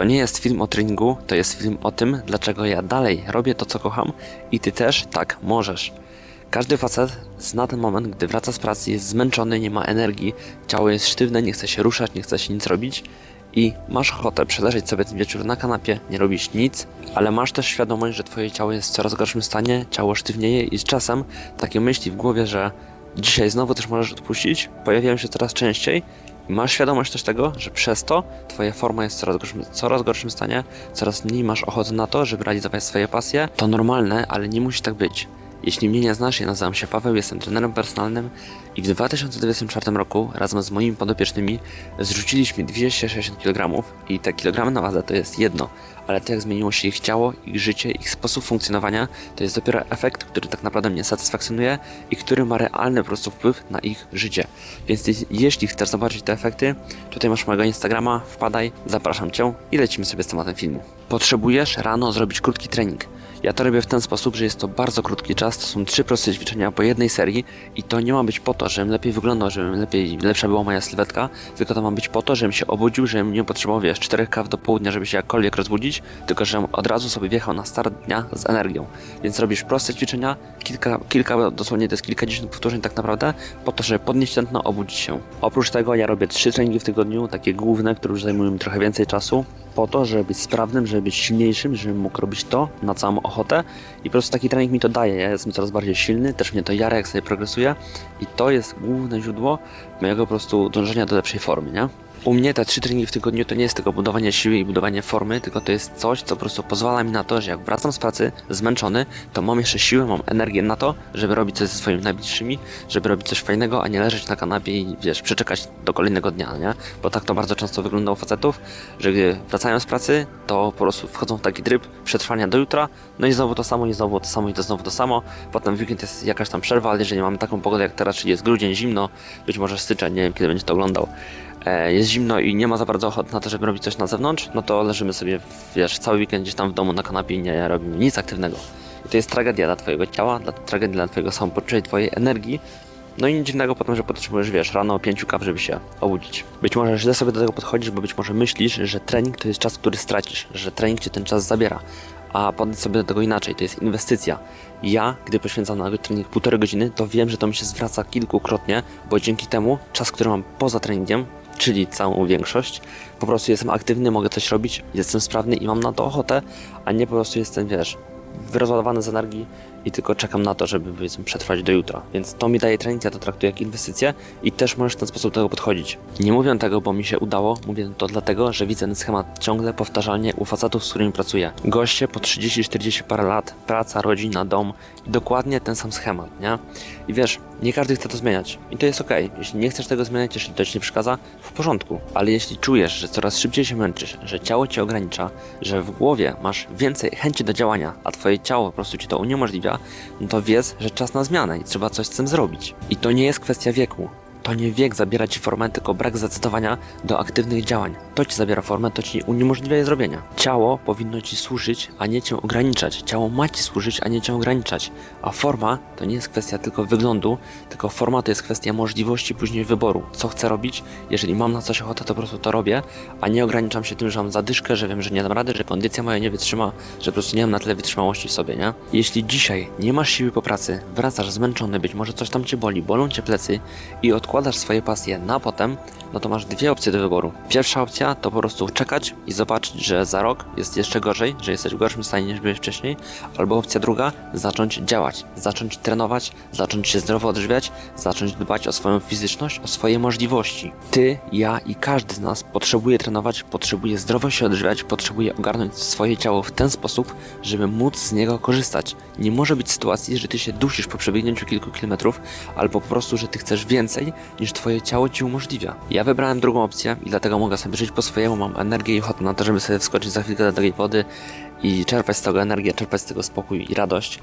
To nie jest film o treningu, to jest film o tym, dlaczego ja dalej robię to, co kocham i ty też tak możesz. Każdy facet zna ten moment, gdy wraca z pracy, jest zmęczony, nie ma energii, ciało jest sztywne, nie chce się ruszać, nie chce się nic robić i masz ochotę przeleżeć sobie ten wieczór na kanapie, nie robić nic, ale masz też świadomość, że twoje ciało jest w coraz gorszym stanie, ciało sztywnieje i z czasem takie myśli w głowie, że dzisiaj znowu też możesz odpuścić, pojawiają się coraz częściej masz świadomość też tego, że przez to twoja forma jest w coraz gorszym, coraz gorszym stanie, coraz mniej masz ochoty na to, żeby realizować swoje pasje. To normalne, ale nie musi tak być. Jeśli mnie nie znasz, ja nazywam się Paweł, jestem trenerem personalnym i w 2024 roku razem z moimi podopiecznymi zrzuciliśmy 260 kg i te kilogramy na wadze to jest jedno, ale to jak zmieniło się ich ciało, ich życie, ich sposób funkcjonowania, to jest dopiero efekt, który tak naprawdę mnie satysfakcjonuje i który ma realny po prostu wpływ na ich życie. Więc jeśli chcesz zobaczyć te efekty, tutaj masz mojego Instagrama, wpadaj, zapraszam Cię i lecimy sobie z tematem filmu. Potrzebujesz rano zrobić krótki trening. Ja to robię w ten sposób, że jest to bardzo krótki czas, to są trzy proste ćwiczenia po jednej serii i to nie ma być po to, żebym lepiej wyglądał, żebym lepiej, lepsza była moja sylwetka, tylko to ma być po to, żebym się obudził, żebym nie potrzebował, wiesz, czterech kaw do południa, żeby się jakkolwiek rozbudzić, tylko żebym od razu sobie wjechał na start dnia z energią. Więc robisz proste ćwiczenia, kilka, kilka dosłownie to jest kilkadziesiąt powtórzeń tak naprawdę, po to, żeby podnieść tętno, obudzić się. Oprócz tego ja robię trzy treningi w tygodniu, takie główne, które już zajmują mi trochę więcej czasu, po to, żeby być sprawnym, żeby być silniejszym, żebym mógł robić to na całą ochotę i po prostu taki trening mi to daje. Ja jestem coraz bardziej silny, też mnie to jara, jak sobie progresuję i to jest główne źródło mojego po prostu dążenia do lepszej formy, nie? U mnie te trzy treningi w tygodniu to nie jest tylko budowanie siły i budowanie formy, tylko to jest coś, co po prostu pozwala mi na to, że jak wracam z pracy zmęczony, to mam jeszcze siłę, mam energię na to, żeby robić coś ze swoimi najbliższymi, żeby robić coś fajnego, a nie leżeć na kanapie i wiesz, przeczekać do kolejnego dnia, nie? Bo tak to bardzo często wygląda u facetów, że gdy wracają z pracy, to po prostu wchodzą w taki tryb przetrwania do jutra, no i znowu to samo, i znowu to samo, i to znowu to samo. Potem w weekend jest jakaś tam przerwa, ale jeżeli mamy taką pogodę jak teraz, czyli jest grudzień, zimno, być może styczeń, nie wiem kiedy będzie to oglądał, jest zimno i nie ma za bardzo ochoty na to, żeby robić coś na zewnątrz, no to leżymy sobie, wiesz, cały weekend gdzieś tam w domu na kanapie i nie robimy nic aktywnego. I to jest tragedia dla twojego ciała, dla, tragedia dla twojego samopoczucia i twojej energii. No i nic dziwnego potem, że potrzebujesz, wiesz, rano pięciu kaw, żeby się obudzić. Być może źle sobie do tego podchodzisz, bo być może myślisz, że trening to jest czas, który stracisz, że trening ci ten czas zabiera. A podejdź sobie do tego inaczej, to jest inwestycja. Ja, gdy poświęcam na trening półtorej godziny, to wiem, że to mi się zwraca kilkukrotnie, bo dzięki temu czas, który mam poza treningiem, czyli całą większość, po prostu jestem aktywny, mogę coś robić, jestem sprawny i mam na to ochotę, a nie po prostu jestem, wiesz, wyrozładowany z energii i tylko czekam na to, żeby powiedzmy przetrwać do jutra. Więc to mi daje trening, ja to traktuję jak inwestycję i też możesz w ten sposób do tego podchodzić. Nie mówię tego, bo mi się udało, mówię to dlatego, że widzę ten schemat ciągle powtarzalnie u facetów, z którymi pracuję. Goście po 30-40 parę lat, praca, rodzina, dom dokładnie ten sam schemat, nie? I wiesz, nie każdy chce to zmieniać i to jest okej. Jeśli nie chcesz tego zmieniać, jeśli to ci nie przeszkadza, w porządku. Ale jeśli czujesz, że coraz szybciej się męczysz, że ciało cię ogranicza, że w głowie masz więcej chęci do działania, a twoje ciało po prostu ci to uniemożliwia, no to wiedz, że czas na zmianę i trzeba coś z tym zrobić. I to nie jest kwestia wieku. To nie wiek zabiera ci formę, tylko brak zdecydowania do aktywnych działań. To ci zabiera formę, to ci uniemożliwia jej zrobienia. Ciało powinno ci służyć, a nie cię ograniczać. Ciało ma ci służyć, a nie cię ograniczać. A forma to nie jest kwestia tylko wyglądu, tylko forma to jest kwestia możliwości później wyboru. Co chcę robić? Jeżeli mam na coś ochotę, to po prostu to robię, a nie ograniczam się tym, że mam zadyszkę, że wiem, że nie dam rady, że kondycja moja nie wytrzyma, że po prostu nie mam na tyle wytrzymałości w sobie, nie? Jeśli dzisiaj nie masz siły po pracy, wracasz zmęczony, być może coś tam cię boli, bolą cię plecy i odkładasz swoje pasje na potem, no to masz dwie opcje do wyboru. Pierwsza opcja to po prostu czekać i zobaczyć, że za rok jest jeszcze gorzej, że jesteś w gorszym stanie niż byłeś wcześniej, albo opcja druga, zacząć działać, zacząć trenować, zacząć się zdrowo odżywiać, zacząć dbać o swoją fizyczność, o swoje możliwości. Ty, ja i każdy z nas potrzebuje trenować, potrzebuje zdrowo się odżywiać, potrzebuje ogarnąć swoje ciało w ten sposób, żeby móc z niego korzystać. Nie może być sytuacji, że ty się dusisz po przebiegnięciu kilku kilometrów, albo po prostu, że ty chcesz więcej niż twoje ciało ci umożliwia. Ja wybrałem drugą opcję i dlatego mogę sobie żyć po swojemu, mam energię i ochotę na to, żeby sobie wskoczyć za chwilkę do tej wody i czerpać z tego energię, czerpać z tego spokój i radość.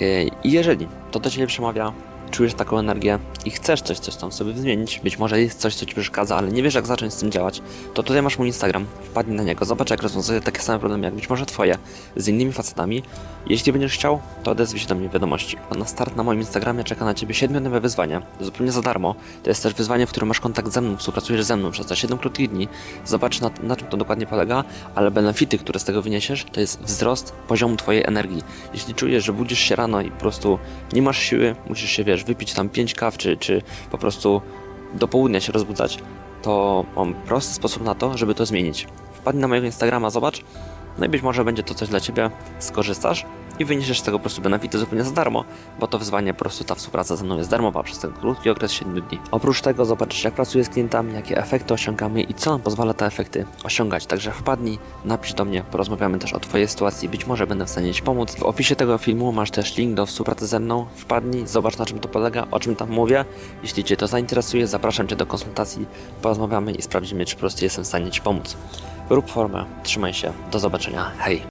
Yy, I jeżeli to do Ciebie przemawia, czujesz taką energię i chcesz coś, coś tam sobie zmienić, być może jest coś, co ci przeszkadza, ale nie wiesz jak zacząć z tym działać, to tutaj masz mój Instagram, wpadnij na niego, zobacz jak rozwiązuję takie same problemy jak być może twoje, z innymi facetami. Jeśli będziesz chciał, to odezwij się do mnie w wiadomości. Na start na moim Instagramie czeka na ciebie 7-dniowe wyzwanie, zupełnie za darmo. To jest też wyzwanie, w którym masz kontakt ze mną, współpracujesz ze mną przez te 7 krótkich dni. Zobacz na, na czym to dokładnie polega, ale benefity, które z tego wyniesiesz, to jest wzrost poziomu twojej energii. Jeśli czujesz, że budzisz się rano i po prostu nie masz siły, musisz się, wiesz, wypić tam 5 kaw, czy, czy po prostu do południa się rozbudzać, to mam prosty sposób na to, żeby to zmienić. Wpadnij na mojego Instagrama, zobacz, no i być może będzie to coś dla Ciebie, skorzystasz i wyniesiesz z tego po prostu benefity zupełnie za darmo, bo to wyzwanie po prostu ta współpraca ze mną jest darmowa przez ten krótki okres 7 dni. Oprócz tego zobaczysz jak pracuję z klientami, jakie efekty osiągamy i co nam pozwala te efekty osiągać. Także wpadnij, napisz do mnie, porozmawiamy też o Twojej sytuacji, być może będę w stanie Ci pomóc. W opisie tego filmu masz też link do współpracy ze mną, wpadnij, zobacz na czym to polega, o czym tam mówię. Jeśli Cię to zainteresuje, zapraszam Cię do konsultacji, porozmawiamy i sprawdzimy, czy po prostu jestem w stanie Ci pomóc. Rób formę, trzymaj się, do zobaczenia, hej!